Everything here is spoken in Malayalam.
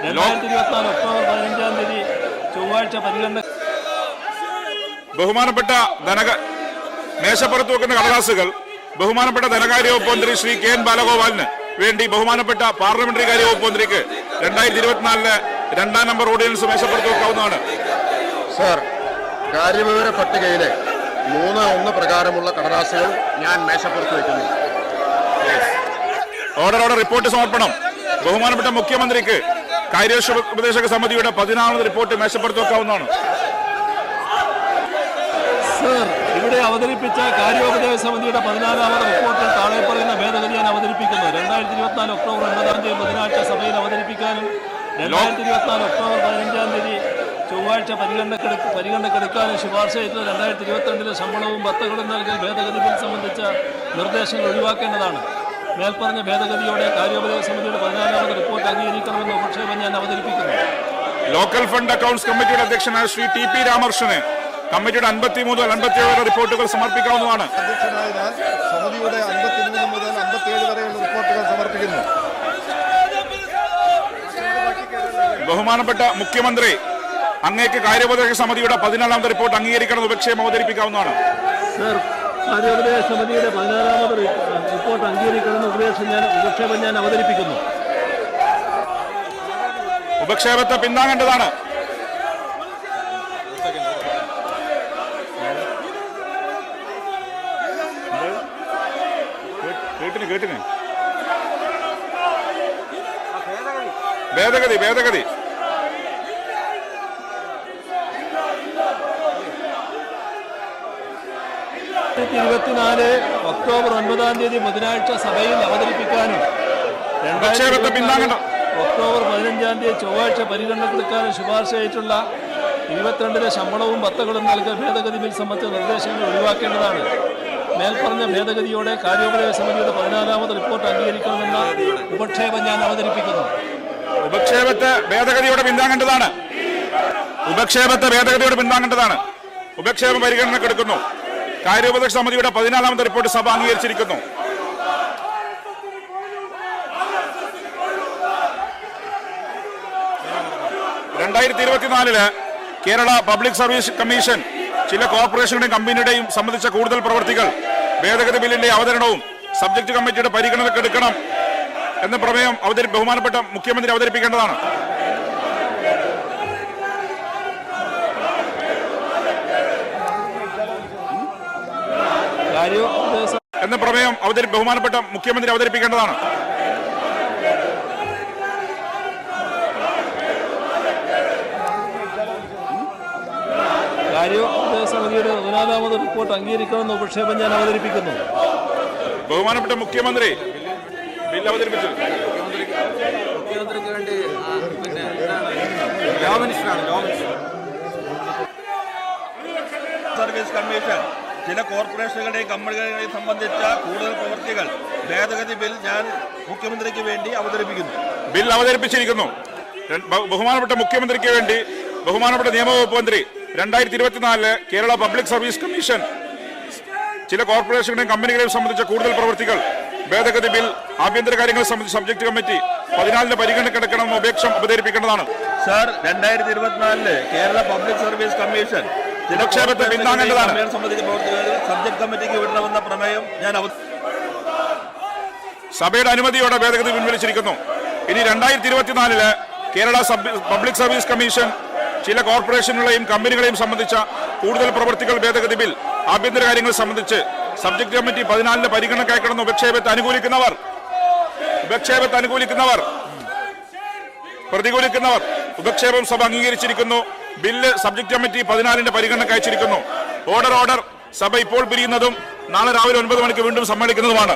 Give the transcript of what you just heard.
രണ്ടായിരത്തി ഇരുപത്തിനാല് ഒക്ടോബർ പതിനഞ്ചാം തീയതി ചൊവ്വാഴ്ച പരിഗണന ബഹുമാനപ്പെട്ട ധനക മേശപ്പുറത്ത് വെക്കുന്ന കടലാസുകൾ ബഹുമാനപ്പെട്ട ധനകാര്യ വകുപ്പ് മന്ത്രി ശ്രീ കെ എൻ ബാലഗോപാലിന് വേണ്ടി ബഹുമാനപ്പെട്ട പാർലമെന്ററി കാര്യ വകുപ്പ് മന്ത്രിക്ക് രണ്ടായിരത്തി ഇരുപത്തിനാലിലെ രണ്ടാം നമ്പർ ഓർഡിനൻസ് മേശപ്പുറത്ത് വെക്കാവുന്നതാണ്. സർ കാര്യവിവര പട്ടികയിലെ മൂന്ന് ഒന്ന് പ്രകാരമുള്ള കടലാസുകൾ ഞാൻ മേശപ്പുറത്ത് വയ്ക്കുന്നു ഓർഡർ ഓർഡർ റിപ്പോർട്ട് സമർപ്പണം. ബഹുമാനപ്പെട്ട മുഖ്യമന്ത്രിക്ക് കാര്യോപ- ഉപദേശക സമിതിയുടെ പതിനാറാമത് റിപ്പോർട്ട് മേശപ്പുറത്ത് വെക്കാവുന്നതാണ് സർ ഇവിടെ അവതരിപ്പിച്ച കാര്യോപദേശ സമിതിയുടെ പതിനാലാമത് റിപ്പോർട്ടിൽ താഴെ പറയുന്ന ഭേദഗതി ഞാൻ അവതരിപ്പിക്കുന്നത് രണ്ടായിരത്തി ഇരുപത്തിനാല് ഒക്ടോബർ ഒൻപതാം തീയതി ബുധനാഴ്ച സഭയിൽ അവതരിപ്പിക്കാനും രണ്ടായിരത്തി ഇരുപത്തിനാല് ഒക്ടോബർ പതിനഞ്ചാം തീയതി ചൊവ്വാഴ്ച പരിഗണനക്കെടുക്ക് പരിഗണനക്കെടുക്കാനും ശുപാർശ ചെയ്തത് രണ്ടായിരത്തി ഇരുപത്തിരണ്ടിലെ ശമ്പളവും ഭത്തകളും നൽകൽ ഭേദഗതി ബിൽ സംബന്ധിച്ച നിർദ്ദേശങ്ങൾ ഒഴിവാക്കേണ്ടതാണ്. മേൽപ്പറഞ്ഞ ഭേദഗതിയോടെ കാര്യോപദേശ സമിതിയുടെ പതിനാലാമത് റിപ്പോർട്ട് അംഗീകരിക്കണമെന്ന പ്രക്ഷേപം ഞാൻ അവതരിപ്പിക്കുന്നു. ലോക്കൽ ഫണ്ട് അക്കൗണ്ട്സ് കമ്മിറ്റിയുടെ അധ്യക്ഷനായ ശ്രീ ടി പി രാമകൃഷ്ണന് കമ്മിറ്റിയുടെ അൻപത്തി മുതൽ അൻപത്തിയേഴ് റിപ്പോർട്ടുകൾ സമർപ്പിക്കാവുന്നതാണ്. അധ്യക്ഷനായ ഞാൻ സമിതിയുടെ അൻപത്തിമൂന്ന് മുതൽ അൻപത്തിയേഴ് വരെയുള്ള റിപ്പോർട്ടുകൾ സമർപ്പിക്കുന്നു. ബഹുമാനപ്പെട്ട മുഖ്യമന്ത്രി അങ്ങേക്ക് കാര്യോപദേശ സമിതിയുടെ പതിനാലാമത് റിപ്പോർട്ട് അംഗീകരിക്കണമെന്ന് ഉപക്ഷേപം അവതരിപ്പിക്കാവുന്നതാണ്. സമിതിയുടെ പതിനാലാമത് റിപ്പോർട്ട് അംഗീകരിക്കണമെന്ന ഉപദേശം ഞാൻ ഉപക്ഷേപം ഞാൻ അവതരിപ്പിക്കുന്നു. ഉപക്ഷേപത്തെ പിന്താങ്ങേണ്ടതാണ്. കേട്ടിന് കേട്ടിന്. ഭേദഗതി ഭേദഗതി. ഇരുപത്തിനാല് ഒക്ടോബർ ഒൻപതാം തീയതി ബുധനാഴ്ച സഭയിൽ അവതരിപ്പിക്കാനും. ഒക്ടോബർ പതിനഞ്ചാം തീയതി ചൊവ്വാഴ്ച പരിഗണനപ്പെടുക്കാനും ശുപാർശ ചെയ്തിട്ടുള്ള ഇരുപത്തിരണ്ടിലെ ശമ്പളവും ഭത്തകളും നൽകിയ ഭേദഗതി ബിൽ സംബന്ധിച്ച നിർദ്ദേശങ്ങൾ ഒഴിവാക്കേണ്ടതാണ്. മേൽപ്പറഞ്ഞ ഭേദഗതിയോടെ കാര്യോപദേശ സമിതിയുടെ പതിനാലാമത് റിപ്പോർട്ട് അംഗീകരിക്കണമെന്ന ഉപക്ഷേപം ഞാൻ അവതരിപ്പിക്കുന്നു. ഉപക്ഷേപത്തെ ഭേദഗതിയോടെ പിന്താങ്ങേണ്ടതാണ് ഉപക്ഷേപത്തെ ഭേദഗതിയോടെ പിന്താങ്ങേണ്ടതാണ് ഉപക്ഷേപം പരിഗണനക്കെടുക്കുന്നു. കാര്യോപദേശ സമിതിയുടെ പതിനാലാമത്തെ റിപ്പോർട്ട് സഭ അംഗീകരിച്ചിരിക്കുന്നു. രണ്ടായിരത്തി ഇരുപത്തിനാലിൽ കേരള പബ്ലിക് സർവീസ് കമ്മീഷൻ ചില കോർപ്പറേഷനുടെയും കമ്പനിയുടെയും സംബന്ധിച്ച കൂടുതൽ പ്രവൃത്തികൾ ഭേദഗതി ബില്ലിന്റെ അവതരണവും സബ്ജക്ട് കമ്മിറ്റിയുടെ പരിഗണനക്കെടുക്കണം എന്ന പ്രമേയം അവതരി ബഹുമാനപ്പെട്ട മുഖ്യമന്ത്രി അവതരിപ്പിക്കേണ്ടതാണ് കാര്യോപദേശ എന്ന പ്രമേയം അവതരി ബഹുമാനപ്പെട്ട മുഖ്യമന്ത്രി അവതരിപ്പിക്കേണ്ടതാണ്. കാര്യോപദേശ സമിതിയുടെ പതിനാലാമത് റിപ്പോർട്ട് അംഗീകരിക്കണമെന്ന് ഉപക്ഷേപം ഞാൻ അവതരിപ്പിക്കുന്നു. ബഹുമാനപ്പെട്ട മുഖ്യമന്ത്രി ബില്ല് അവതരിപ്പിച്ചു. മുഖ്യമന്ത്രിക്ക് വേണ്ടി പിന്നെ ലോ മിനിസ്റ്ററാണ് ലോ മിനിസ്റ്റർ. Service commission. ചില കോർപ്പറേഷനുകളെയും കമ്പനികളെയും സംബന്ധിച്ച കൂടുതൽ പ്രവൃത്തികൾ ഭേദഗതി ബിൽ ഞാൻ മുഖ്യമന്ത്രിക്ക് വേണ്ടി അവതരിപ്പിക്കുന്നു. ബിൽ അവതരിപ്പിച്ചിരിക്കുന്നു. ബഹുമാനപ്പെട്ട മുഖ്യമന്ത്രിക്ക് വേണ്ടി ബഹുമാനപ്പെട്ട നിയമവകുപ്പ് മന്ത്രി രണ്ടായിരത്തി ഇരുപത്തിനാലിൽ കേരള പബ്ലിക് സർവീസ് കമ്മീഷൻ. ചില കോർപ്പറേഷനുകളെയും കമ്പനികളെയും സംബന്ധിച്ച കൂടുതൽ പ്രവൃത്തികൾ ഭേദഗതി ബിൽ ആഭ്യന്തര കാര്യങ്ങൾ സംബന്ധിച്ച് സബ്ജക്ട് കമ്മിറ്റി പതിനാലിന് പരിഗണനക്കെടുക്കണമെന്ന് അപേക്ഷ അവതരിപ്പിക്കേണ്ടതാണ്. സാർ രണ്ടായിരത്തി ഇരുപത്തിനാലിൽ കേരള പബ്ലിക് സർവീസ് കമ്മീഷൻ ചില ഉപക്ഷേപത്തെ പിന്താങ്ങേണ്ടതാണ്. സബ്ജക്ട് കമ്മിറ്റിക്ക് വിടണമെന്ന പ്രമേയം ഞാൻ സഭയുടെ അനുമതിയോടെ ഭേദഗതി പിൻവലിച്ചിരിക്കുന്നു. ഇനി രണ്ടായിരത്തി ഇരുപത്തിനാലിൽ കേരള പബ്ലിക് സർവീസ് കമ്മീഷൻ ചില കോർപ്പറേഷനുകളെയും കമ്പനികളെയും സംബന്ധിച്ച കൂടുതൽ പ്രവൃത്തികൾ ഭേദഗതി ബിൽ ആഭ്യന്തര കാര്യങ്ങൾ സംബന്ധിച്ച് സബ്ജക്ട് കമ്മിറ്റി പതിനാലിന് പരിഗണന കിടന്ന ഉപക്ഷേപത്തെ അനുകൂലിക്കുന്നവർ. ഉപക്ഷേപത്തെ അനുകൂലിക്കുന്നവർ. പ്രതികൂലിക്കുന്നവർ. ഉപക്ഷേപം സഭ അംഗീകരിച്ചിരിക്കുന്നു. ബില്ല് സബ്ജക്ട് കമ്മിറ്റി പതിനാലിന്റെ പരിഗണനയ്ക്ക് അയച്ചിരിക്കുന്നു. ഓർഡർ ഓർഡർ സഭ ഇപ്പോൾ പിരിയുന്നതും നാളെ രാവിലെ ഒൻപത് മണിക്ക് വീണ്ടും സമ്മേളിക്കുന്നതുമാണ്.